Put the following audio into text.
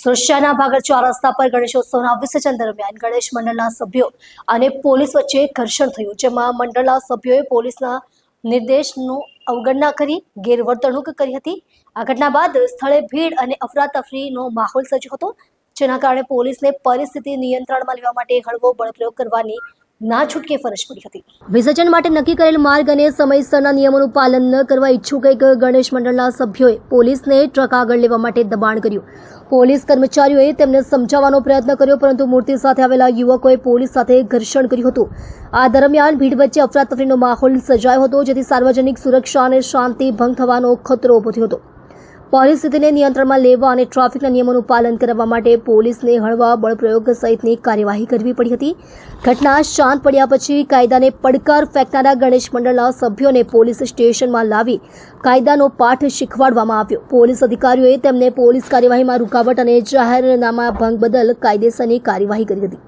સુરક્ષાના ભાગળ ચાર રસ્તા પર ગણેશોત્સવના વિસર્જન દરમિયાન ગણેશ મંડળના સભ્યો અને પોલીસ વચ્ચે ઘર્ષણ થયું, જેમાં મંડળના સભ્યોએ પોલીસના નિર્દેશનું અવગણના કરી, ગેરવર્તણૂક કરી હતી. આ ઘટના બાદ સ્થળે ભીડ અને અફરાતફરીનો માહોલ સર્જ્યો હતો, જેના કારણે પોલીસને પરિસ્થિતિ નિયંત્રણમાં લેવા માટે હળવો બળપ્રયોગ કરવાની ના છૂટકે ફરજ પડી હતી. વિસર્જન માટે નક્કી કરેલ માર્ગ અને સમયસરના નિયમોનું પાલન ન કરવા ઈચ્છુક એક ગણેશ મંડળના સભ્યોએ પોલીસને ટ્રક આગળ લેવા માટે દબાણ કર્યું. પોલીસ કર્મચારીઓએ તેમને સમજાવવાનો પ્રયત્ન કર્યો, પરંતુ મૂર્તિ સાથે આવેલા યુવકોએ પોલીસ સાથે ઘર્ષણ કર્યું હતું. આ દરમિયાન ભીડ વચ્ચે અફરાતફરીનો માહોલ સર્જાયો હતો, જેથી સાર્વજનિક સુરક્ષા અને શાંતિ ભંગ થવાનો ખતરો ઊભો થયો હતો. પરિસ્થિતિને નિયંત્રણમાં લેવા અને ટ્રાફિકના નિયમોનું પાલન કરવા માટે પોલીસને હળવા બળપ્રયોગ સહિતની કાર્યવાહી કરવી પડી હતી. ઘટના શાંત પડ્યા પછી કાયદાને પડકાર ફેંકનારા ગણેશ મંડળના સભ્યોને પોલીસ સ્ટેશનમાં લાવી કાયદાનો પાઠ શીખવાડવામાં આવ્યો. પોલીસ અધિકારીઓએ તેમને પોલીસ કાર્યવાહીમાં રૂકાવટ અને જાહેરનામા ભંગ બદલ કાયદેસરની કાર્યવાહી કરી હતી.